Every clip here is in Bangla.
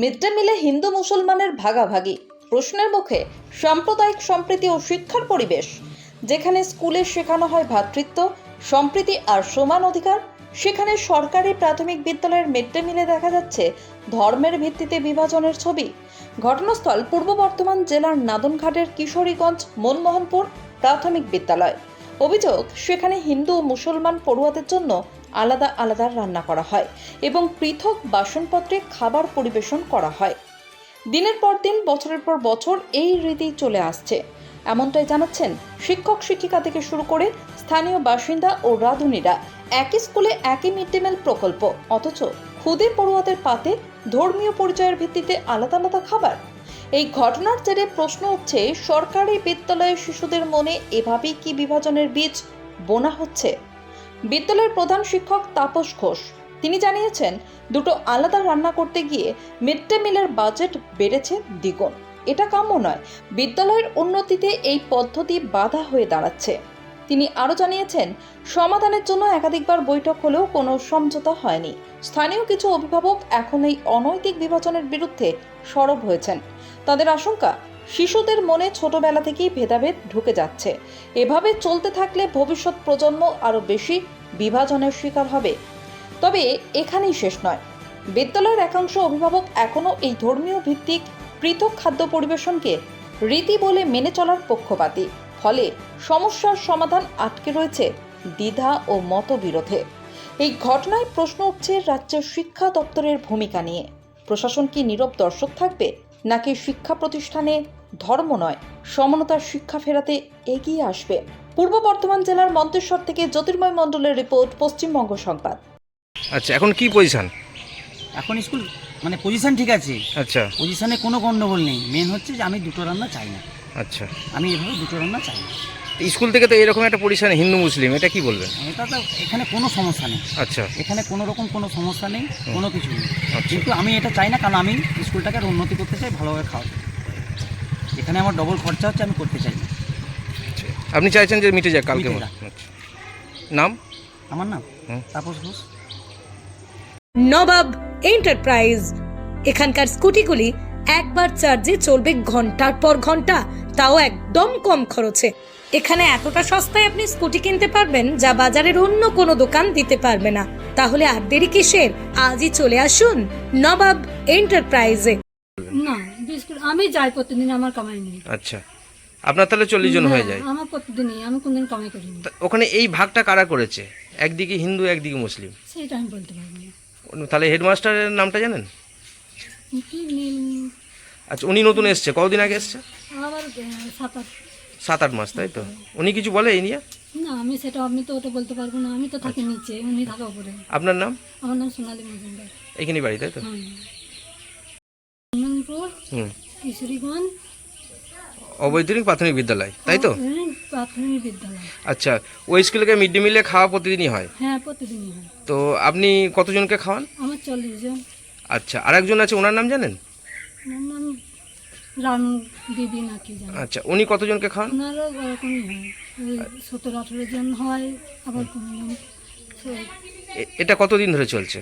মিড ডে মিলে হিন্দু মুসলমানের ভাগাভাগি। প্রশ্নের মুখে, সাম্প্রদায়িক সম্প্রীতি ও শিক্ষার পরিবেশ, যেখানে স্কুলে শেখানো হয় ভ্রাতৃত্ব সম্প্রীতি আর সমান অধিকার, সেখানে সরকারি প্রাথমিক বিদ্যালয়ের মিড ডে মিলে দেখা যাচ্ছে ধর্মের ভিত্তিতে বিভাজনের ছবি। ঘটনাস্থল পূর্ব বর্ধমান জেলার নাদনঘাটের কিশোরীগঞ্জ মনমোহনপুর প্রাথমিক বিদ্যালয়। অভিযোগ, সেখানে হিন্দু ও মুসলমান পড়ুয়াদের জন্য আলাদা আলাদা রান্না করা হয় এবং পৃথক বাসনপত্রে খাবার পরিবেশন করা হয়। দিনের পর দিন, বছরের পর বছর এই রীতি চলে আসছে। এমনটাই জানাচ্ছেন শিক্ষক শিক্ষিকা থেকে শুরু করে স্থানীয় বাসিন্দা ও রাঁধুনিরা। একই স্কুলে একই মিড ডে মিল প্রকল্প, অথচ খুদে পড়ুয়াদের পাতে ধর্মীয় পরিচয়ের ভিত্তিতে আলাদা আলাদা খাবার এই ঘটনার জেরে প্রশ্ন উঠছে, সরকারি বিদ্যালয়ের শিশুদের মনে এভাবেই কি বিভাজনের বীজ বোনা হচ্ছে? বিদ্যালয়ের প্রধান শিক্ষক তাপস ঘোষ, তিনি জানিয়েছেন, দুটো আলাদা রান্না করতে গিয়ে মিড ডে মিলের বাজেট বেড়েছে দ্বিগুণ। এটা কাম্য নয়, বিদ্যালয়ের উন্নতিতে এই পদ্ধতি বাধা হয়ে দাঁড়াচ্ছে। তিনি আরও জানিয়েছেন, সমাধানের জন্য একাধিকবার বৈঠক হলেও কোনো সমঝোতা হয়নি। স্থানীয় কিছু অভিভাবক এখন এই অনৈতিক বিভাজনের বিরুদ্ধে সরব হয়েছেন। তাদের আশঙ্কা, শিশুদের মনে ছোটবেলা থেকেই ভেদাভেদ ঢুকে যাচ্ছে। এভাবে চলতে থাকলে ভবিষ্যৎ প্রজন্ম আরও বেশি বিভাজনের শিকার হবে। তবে এখানেই শেষ নয়। বিদ্যালয়ের একাংশ অভিভাবক এখনও এই ধর্মীয় ভিত্তিক পৃথক খাদ্য পরিবেশনকে রীতি বলে মেনে চলার পক্ষপাতী। ফলে সমস্যার সমাধান আটকে রয়েছে দ্বিধা ও মতবিরোধে। এই ঘটনায় প্রশ্ন উঠছে রাজ্যের শিক্ষা দপ্তরের ভূমিকা নিয়ে। প্রশাসন কি নীরব দর্শক থাকবে নাকি শিক্ষা প্রতিষ্ঠানে ধর্ম নয় সমানতার শিক্ষা ফেরাতে এগিয়ে আসবে? পূর্ব বর্ধমান জেলার মন্তেশ্বর থেকে জ্যোতির্ময় মণ্ডলের রিপোর্ট পশ্চিমবঙ্গ সংবাদ। আচ্ছা এখন কি পজিশন এখন স্কুল মানে পজিশন ঠিক আছে। আচ্ছা। পজিশনে কোনো গন্ডগোল নেই। মেন হচ্ছে যে আমি দুটো রান্না চাই না। আচ্ছা। আমি এভাবে দুটো রান্না চাই না। স্কুল থেকে তো এরকম একটা পজিশন হিন্দু মুসলিম এটা কি বলবেন? এটা তো এখানে কোনো সমস্যা নেই। আচ্ছা। এখানে কোনো রকম কোনো সমস্যা নেই কোনো কিছু নেই। আচ্ছা। কিন্তু আমি এটা চাই না কারণ আমি স্কুলটাকে আরও উন্নতি করতে চাই ভালোভাবে খাওয়াতে এখানে আমার ডবল খরচা হচ্ছে আমি করতে চাই না। আচ্ছা। আপনি চাইছেন যে মিটে যাক কালকে। আচ্ছা। নাম? আমার নাম? তাপস ঘোষ। নবাব এন্টারপ্রাইজ। এখানকার স্কুটিগুলি একবার চার্জে চলবে ঘণ্টার পর ঘণ্টা তাও একদম কম খরচে। এখানে এতটা সস্তায় আপনি স্কুটি কিনতে পারবেন যা বাজারের অন্য কোনো দোকান দিতে পারবে না। তাহলে আর দেরি কিসের? আজই চলে আসুন নবাব এন্টারপ্রাইজে। না বিস্কুট আমি যাই প্রতিদিন আমার কামাই নেই। আচ্ছা। আপনার তাহলে চল্লিশ জন হয়ে যায়। আমার প্রতিদিনই আমি কোনদিন কামাই করিনি তা ওখানে এই ভাগটা কারা করেছে? একদিকে হিন্দু একদিকে মুসলিম। সেটা আমি বলতে পারব না। তাহলে হেডমাস্টারের নামটা জানেন? কি নীল- আচ্ছা উনি নতুন এসছে। কতদিন আগে এসছে? সাত আট। সাত আট মাস তাই তো? উনি কিছু বলে এই নিয়ে? না আমি সেটা আমি তো ওটা বলতে পারব না। আমি তো থাকি নিচে উনি থাকে উপরে আপনার নাম? আমার নাম সোনালী মজুমদার। এইখানে বাড়ি তাই তো? আনন্দপুর কিশোরীগঞ্জ অবৈতনিক প্রাথমিক বিদ্যালয় তাই তো? প্রাথমিক বিদ্যালয়। আচ্ছা ওই স্কুলে মিড ডে মিলে খাওয়া প্রতিদিনই হয়? হ্যাঁ প্রতিদিনই হয়। তো আপনি কতজনকে খাওয়ান? আমার চল্লিশ জন। আচ্ছা আর একজন আছে ওনার নাম জানেন? ওনার নাকি জানো। আচ্ছা উনি কতজনকে ওনারও ওরকমই হয়। ওই সতেরো আঠেরো জন হয় আবার কোনো জন এ- এটা কতদিন ধরে চলছে?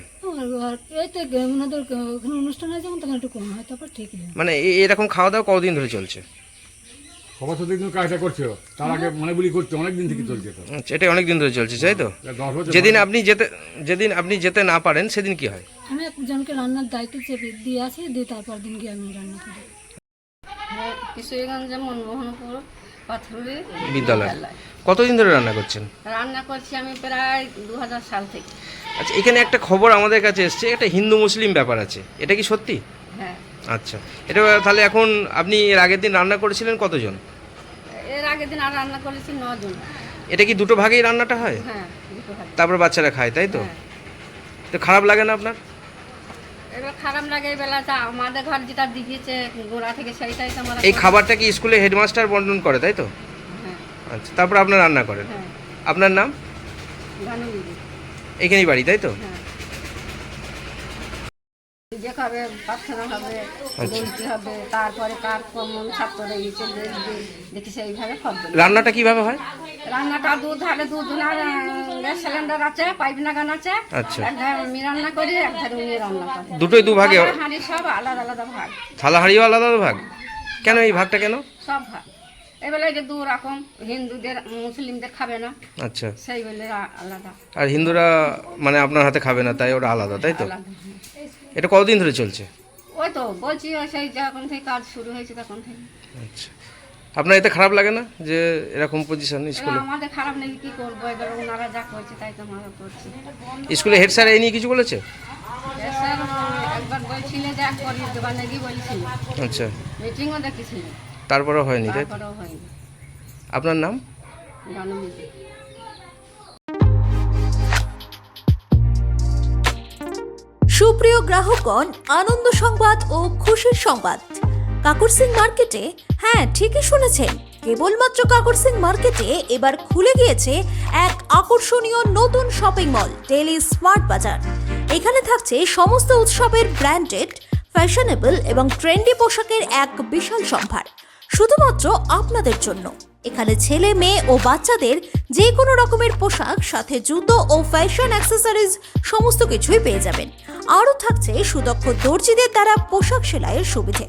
এই তো গে- ওনাদের গ- ওখানে অনুষ্ঠান হয় যেমন তখন একটু কম হয় তারপর ঠিক হয় মানে এ- এরকম খাওয়া দাওয়া কতদিন ধরে চলছে? সবার সাথে কিন্তু কাজটা করছে তার আগে মনে বলি করছে অনেক দিন থেকে চলছে তো আচ্ছা এটা অনেক দিন ধরে চলছে তাই তো? তা দশ বছর যেদিন আপনি যেতে যেদিন আপনি যেতে না পারেন সেদিন কি হয়? আমি একজনকে রান্নার দায়িত্ব চেপে দিয়ে আসি দিয়ে তারপর দিন গিয়ে আমি রান্না করি। হ্যাঁ কিশোরীগঞ্জ মনমোহনপুর প্রাথমিক বিদ্যালয়। কতদিন ধরে রান্না করছেন? রান্না করছি আমি প্রায় দু হাজার সাল থেকে। আচ্ছা এখানে একটা খবর আমাদের কাছে এসছে একটা হিন্দু মুসলিম ব্যাপার আছে। এটা কি সত্যি? হ্যাঁ। আচ্ছা এটা তাহলে এখন আপনি এর আগের দিন রান্না করেছিলেন কতজন? এর আগের দিন আর রান্না করেছি নজন। এটা কি দুটো ভাগেই রান্নাটা হয়? হ্যাঁ তারপর বাচ্চারা খায় তাই তো? হ্যাঁ। তো খারাপ লাগে না আপনার? এবার খারাপ লাগে আমাদের ঘর যেটা দিয়েছে গোড়া থেকে সেইটাই তো আমরা এই খাবারটা কি স্কুলে হেডমাস্টার বন্টন করে তাই তো? হ্যাঁ। আচ্ছা তারপর আপনার রান্না করেন? হ্যাঁ। আপনার নাম? এখানেই বাড়ি তাই তো? হ্যাঁ যে হবে প্রার্থনা হবে বলতে হবে তারপরে কার কমন দেখি সেইভাবে রান্নাটা কীভাবে হয়? রান্নাটা দুধ ধারে দুধ গ্যাস সিলিন্ডার আছে পাইপ লাগানো আছে। আচ্ছা। আমি রান্না করি উনি রান্না করে। দুটোই দু ভাগে হাঁড়ি সব আলাদা আলাদা ভাগ। থালা হাঁড়িও আলাদা আলাদা ভাগ? কেন এই ভাগটা কেন? সব ভাগ। এবেলা যে দু রকম হিন্দুদের মুসলিমদের খাবে না। আচ্ছা। সেই বলে আলাদা। আর হিন্দুরা মানে আপনার হাতে খাবে না তাই ওটা আলাদা তাই তো? আলাদা এটা কতদিন ধরে চলছে? ওই তো বলছি ওই সেই যখন থেকে কাজ শুরু হয়েছে তখন থেকে। আচ্ছা। আপনার এতে খারাপ লাগে না যে এরকম পজিশন স্কুলে? আমাদের খারাপ নেই কি করব? এবার ওনারা যা করছে তাই তো আমরা করছি। স্কুলে হেড স্যার এই নিয়ে কিছু বলেছে? স্যার একবার বলছিলে যে এক করিয়ে দেবার নাকি বলছিল। আচ্ছা। মিটিংও দেখেছিল তারপরেও হয়নি তাই আপনার নাম? জন্মদিন সুপ্রিয় গ্রাহকগণ, আনন্দ সংবাদ ও খুশির সংবাদ। কাকুর সিং মার্কেটে হ্যাঁ ঠিকই শুনেছেন, কেবলমাত্র কাকুর সিং মার্কেটে এবার খুলে গিয়েছে এক আকর্ষণীয় নতুন শপিং মল ডেলি স্মার্ট বাজার এখানে থাকছে সমস্ত উৎসবের ব্র্যান্ডেড ফ্যাশনেবল এবং ট্রেন্ডি পোশাকের এক বিশাল সম্ভার, শুধুমাত্র আপনাদের জন্য। এখানে ছেলে, মেয়ে ও বাচ্চাদের যে কোনো রকমের পোশাক, সাথে জুতো ও ফ্যাশন অ্যাক্সেসরিজ সমস্ত কিছুই পেয়ে যাবেন। আরও থাকছে সুদক্ষ দর্জিদের দ্বারা পোশাক সেলাইয়ের সুবিধে।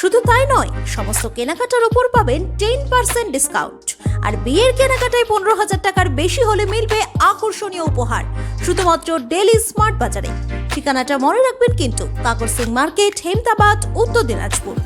শুধু তাই নয়, সমস্ত কেনাকাটার উপর পাবেন টেন পার্সেন্ট ডিসকাউন্ট আর বিয়ের কেনাকাটায় পনেরো হাজার টাকার বেশি হলে মিলবে আকর্ষণীয় উপহার, শুধুমাত্র ডেলি স্মার্ট বাজারে ঠিকানাটা মনে রাখবেন কিন্তু কাকর সিং মার্কেট, হেমদাবাদ, উত্তর দিনাজপুর।